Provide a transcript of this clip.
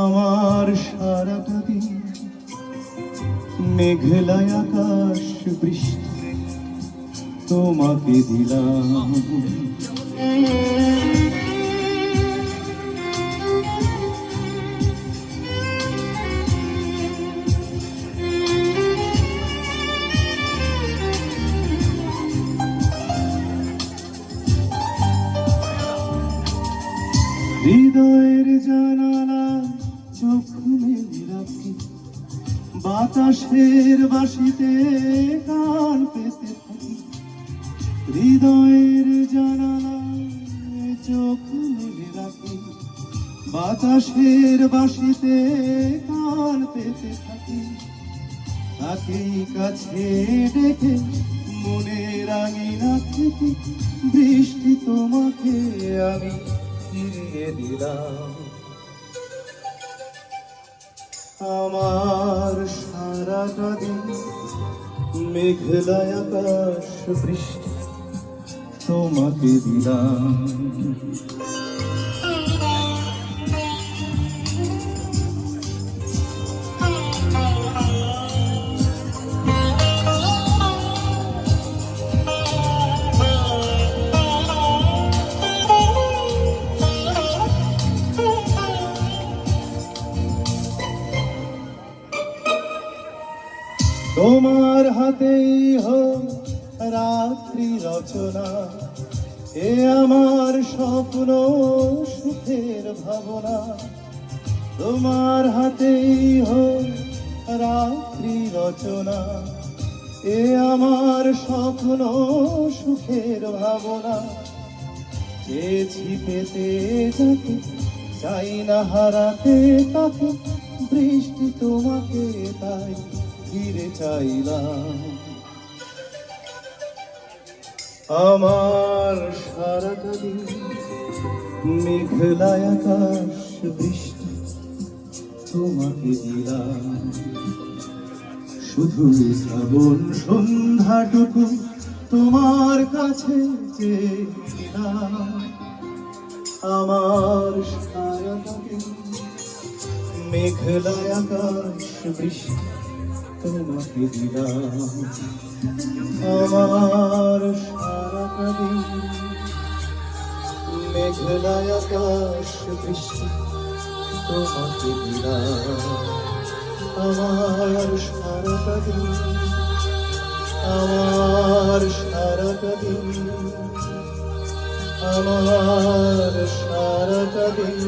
আমার সারাটা দিন মেঘলায় আকাশ বৃষ্টি তোমাকে দিলাম। হৃদয়ের জানালা চোখ মেলে রাখি, বাতাসের বাসিতে কান পেতে থাকি। হৃদয়ের জানালা চোখ মেলে রাখি, বাতাসের বাসিতে কান পেতে থাকি। তাকেই কাছে ডেকে মনে রাঙিনা থেকে বৃষ্টি তোমাকে আমি ফিরিয়ে দিলাম। আমার সারাটা দিন মেঘলায় আকাশ বৃষ্টি তোমাকে দিলাম। তোমার হাতেই হোক রাত্রি রচনা, এ আমার স্বপ্ন সুখের ভাবনা। তোমার হাতেই হোক রাত্রি রচনা, এ আমার স্বপ্ন সুখের ভাবনা। চেয়েছি পেতে যাকে, চাই না হারাতে তাকে, বৃষ্টি তোমাকে তাই। ফিরে চাইলাম। আমার সারাটা মেঘলায় আকাশ, বৃষ্টি তোমাকে দিলাম। শুধু শ্রাবণ সন্ধ্যাটুকু তোমার কাছে চেয়েছিলাম আমার সারাটা মেঘলায় আকাশ, বৃষ্টি তোমাকে দিলাম আমার সারাটা দিন মেঘলায় আকাশ বৃষ্টি তোমাকে দিলাম। আমার সারাটা দিন আমার সারাটা দিন আমার সারাটা দিন